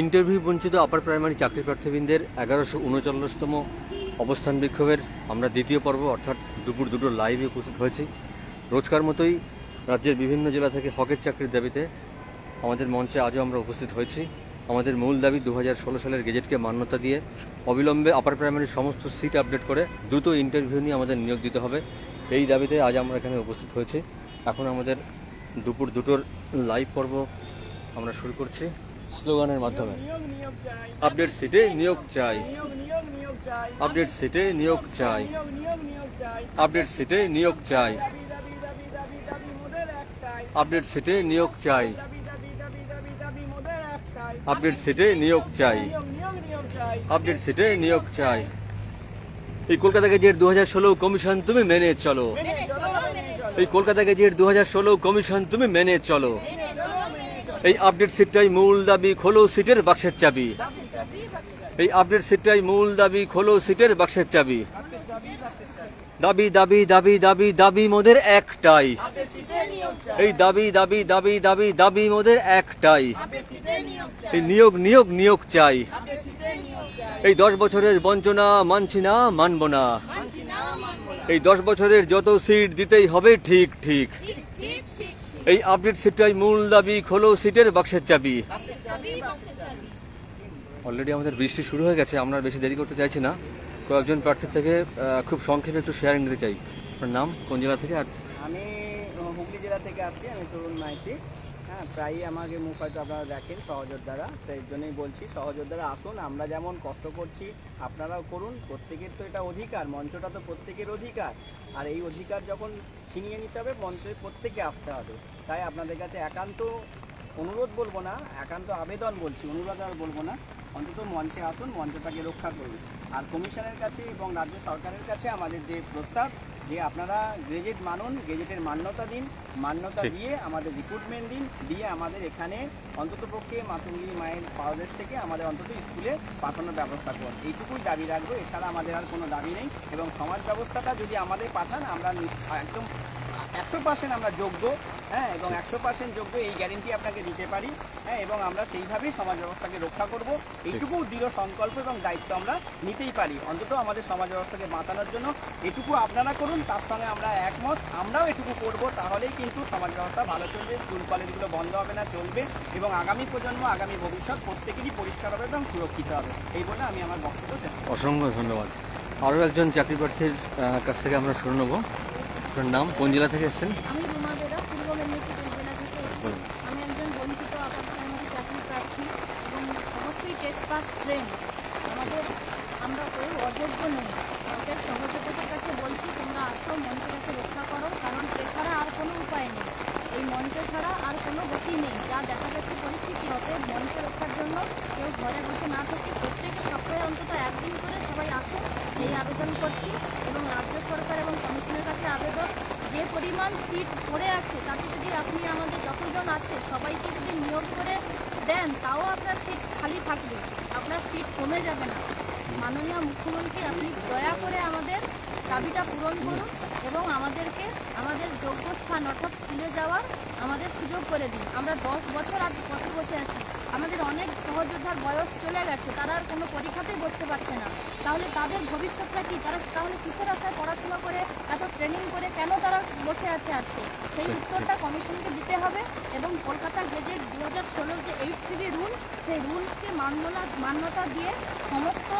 Interview বঞ্চিত upper primary চাকরি প্রার্থীবৃন্দের এগারোশো উনচল্লিশতম অবস্থান বিক্ষোভের আমরা দ্বিতীয় পর্ব অর্থাৎ দুপুর দুটো লাইভে উপস্থিত হয়েছি। রোজকার মতোই রাজ্যের বিভিন্ন জেলা থেকে হকের চাকরির দাবিতে আমাদের মঞ্চে আজও আমরা উপস্থিত হয়েছি। আমাদের মূল দাবি দু হাজার ষোলো সালের গেজেটকে মান্যতা দিয়ে অবিলম্বে আপার প্রাইমারির সমস্ত সিট আপডেট করে দ্রুত ইন্টারভিউ নিয়ে আমাদের নিয়োগ দিতে হবে। এই দাবিতে আজ আমরা এখানে উপস্থিত হয়েছি। এখন আমাদের দুপুর দুটোর লাইভ পর্ব আমরা শুরু করছি। স্লোগানের মাধ্যমে। আপডেট সিটে নিয়োগ চাই। আপডেট সিটে নিয়োগ চাই। আপডেট সিটে নিয়োগ চাই। আপডেট সিটে নিয়োগ চাই। আপডেট সিটে নিয়োগ চাই। আপডেট সিটে নিয়োগ চাই। এই কলকাতা গেজেট দু হাজার ষোলো কমিশন তুমি মেনে চলো। এই কলকাতা গেজেট দু হাজার ষোলো কমিশন তুমি মেনে চলো। এই আপডেট সিটটাই মূল দাবি, খোলো সিটের বাক্সের চাবি। এই আপডেট সিটটাই মূল দাবি, খোলো সিটের বাক্সের চাবি। দাবি দাবি দাবি দাবি দাবি মোদের একটাই। এই দাবি দাবি দাবি দাবি দাবি মোদের একটাই। এই নিয়োগ নিয়োগ নিয়োগ চাই। এই দশ বছরের বঞ্চনা মানছি না, মানব না। এই দশ বছরের যত সিট দিতেই হবে ঠিক ঠিক। এই আপডেট সিটটাই মূল দাবি খোলো সিটের বাক্সের চাবি। অলরেডি আমাদের বৃষ্টি শুরু হয়ে গেছে আমরা বেশি দেরি করতে চাইছি না। কয়েকজন প্রার্থীর থেকে খুব সংক্ষেপে একটু শেয়ার নিতে চাই। আপনার নাম কোন জেলা থেকে? আর আমি হুগলি জেলা থেকে আসছি আমি তরুণ মাইতি। হ্যাঁ প্রায়ই আমাকে মুখ হয়তো আপনারা দেখেন সহযোদ্ধারা এর জন্যই বলছি সহযোদ্ধারা আসুন, আমরা যেমন কষ্ট করছি, আপনারাও করুন, প্রত্যেকের তো এটা অধিকার, মঞ্চটা তো প্রত্যেকের অধিকার। আর এই অধিকার যখন ছিনিয়ে নিতে হবে, মঞ্চে প্রত্যেকে আসতে হবে। তাই আপনাদের কাছে একান্ত অনুরোধ বলব না, একান্ত আবেদন বলছি, অনুরোধ আর বলব না। অন্তত মঞ্চে আসুন, মঞ্চটাকে রক্ষা করুন। আর কমিশনের কাছে এবং রাজ্য সরকারের কাছে আমাদের যে প্রস্তাব যে আপনারা গেজেট মানুন গেজেটের মান্যতা দিন মান্যতা দিয়ে আমাদের রিক্রুটমেন্ট দিন দিয়ে আমাদের এখানে অন্ততপক্ষে মাতুঙ্গি মায়ের পাওয়াদের থেকে আমাদের অন্তত স্কুলে পাঠানোর ব্যবস্থা করুন। এইটুকুই দাবি রাখব এছাড়া আমাদের আর কোনো দাবি নেই। এবং সমাজ ব্যবস্থাটা যদি আমাদের পাঠান আমরা একদম একশো পার্সেন্ট আমরা যোগ্য হ্যাঁ এবং একশো পার্সেন্ট যোগ্য এই গ্যারেন্টি আপনাকে দিতে পারি হ্যাঁ এবং আমরা সেইভাবেই সমাজ ব্যবস্থাকে রক্ষা করব। এইটুকু দৃঢ় সংকল্প এবং দায়িত্ব আমরা নিতেই পারি। অন্তত আমাদের সমাজ ব্যবস্থাকে বাঁচানোর জন্য এটুকু আপনারা করুন, তার সঙ্গে আমরা একমত, আমরাও এটুকু করব, তাহলেই কিন্তু সমাজ ব্যবস্থা ভালো চলবে, স্কুল কলেজগুলো বন্ধ হবে না, চলবে, এবং আগামী প্রজন্ম, আগামী ভবিষ্যৎ প্রত্যেকেরই পরিষ্কার হবে এবং সুরক্ষিত হবে। এই বলে আমি আমার বক্তব্য অসংখ্য ধন্যবাদ। আরও একজন চাকরি প্রার্থীর কাছ থেকে আমরা শুনে নেব। আপনার নাম? কোন জেলা থেকে এসেছেন? আমি রুমা বেরা পূর্ব মেদিনীপুর জেলা থেকে এসেছি। আমি একজন বঞ্চিত চাকরি প্রার্থী এবং অবশ্যই পাস ট্রেন। আমাদের আমরা কেউ অযোগ্য নই। আমাদের সহযোগিতার কাছে বলছি তোমরা আসো মঞ্চটাকে রক্ষা করো কারণ এছাড়া আর কোনো উপায় নেই। এই মঞ্চ ছাড়া আর কোনো গতি নেই। যা দেখা যাচ্ছে পরিস্থিতি অতএব মঞ্চ রক্ষার জন্য কেউ ঘরে বসে না থেকে প্রত্যেকে সপ্তাহে অন্তত একদিন করে সবাই আসো এই আবেদন করছি। সরকার এবং কমিশনের কাছে আবেদন, যে পরিমাণ সিট পড়ে আছে, তাতে যদি আপনি আমাদের যতজন আছে, সবাইকে যদি নিয়োগ করে দেন, তাও আপনার সিট খালি থাকবে। আপনার সিট কমে যাবে না। মাননীয় মুখ্যমন্ত্রী, আপনি দয়া করে আমাদের দাবিটা পূরণ করুন এবং আমাদেরকে, আমাদের যোগ্য স্থান অর্থাৎ স্কুলে যাওয়ার আমাদের সুযোগ করে দিন। আমরা দশ বছর আজ পথে বসে আছি। আমাদের অনেক সহযোদ্ধার বয়স চলে গেছে তারা আর কোনো পরীক্ষাতেই বসতে পারছে না। তাহলে তাদের ভবিষ্যৎটা কি? তারা তাহলে কিসের আশায় পড়াশোনা করে এত ট্রেনিং করে কেন তারা বসে আছে আজকে? সেই উত্তরটা কমিশনকে দিতে হবে এবং কলকাতা গেজেট দু হাজার ষোলোর যে এইট থ্রি রুল সেই রুলসকে মান্যতা মান্যতা দিয়ে সমস্ত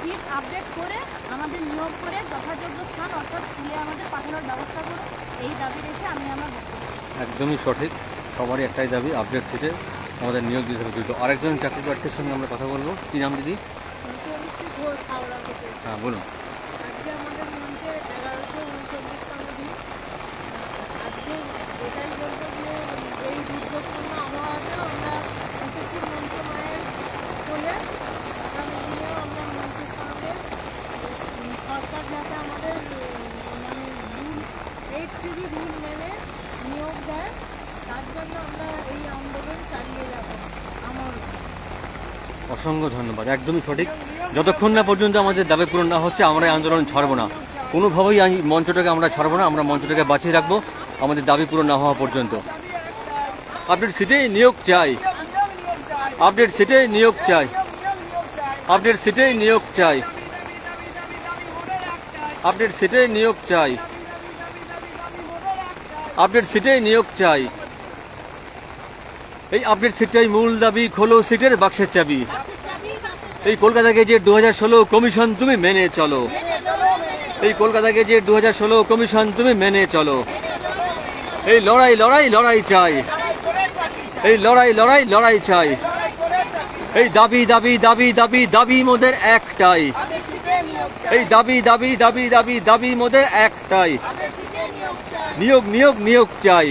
সিট আপডেট করে আমাদের নিয়োগ করে যথাযোগ্য স্থান অর্থাৎ স্কুলে আমাদের পাঠানোর ব্যবস্থা করুন। এই দাবি রেখে আমি আমার একদমই সঠিক। সবারই একটাই দাবি আপডেট সিটে আমাদের নিয়োগ দিতে হবে দ্রুত আরেকজন চাকরি প্রার্থীর সঙ্গে আমরা কথা বলব। কি নাম দিদি? হ্যাঁ বলুন। আমাদের মানে এইট থ্রি রুল মেনে নিয়োগ দেয় তার জন্য আমরা এই আন্দোলন চালিয়ে যাব আমার অসংখ্য ধন্যবাদ একদমই সঠিক। যতক্ষণ না পর্যন্ত আমাদের দাবি পূরণ না হচ্ছে আমরা আন্দোলন ছাড়বো না। কোনোভাবেই মঞ্চটাকে আমরা ছাড়বো না আমরা মঞ্চটাকে বাঁচিয়ে রাখব আমাদের দাবি পূরণ না হওয়া পর্যন্ত। আপডেট সিটে নিয়োগ চাই। নিয়োগ নিয়োগ চাই আপডেট সিটে নিয়োগ চাই। আপডেট সিটে নিয়োগ চাই। আপডেট সিটে নিয়োগ চাই। আপডেট সিটে নিয়োগ চাই। এই আপডেট সিটটাই মূল দাবি, খোলো সিটের বাক্সের চাবি। এই কলকাতা গেজেট দু হাজার ষোলো কমিশন তুমি মেনে চলো। এই কলকাতা গেজেট দু হাজার ষোলো কমিশন তুমি মেনে চলো। এই লড়াই লড়াই লড়াই চাই। এই লড়াই লড়াই লড়াই চাই। এই দাবি দাবি দাবি দাবি দাবি মোদের একটাই। এই দাবি দাবি দাবি দাবি দাবি মোদের একটাই। নিয়োগ নিয়োগ নিয়োগ চাই।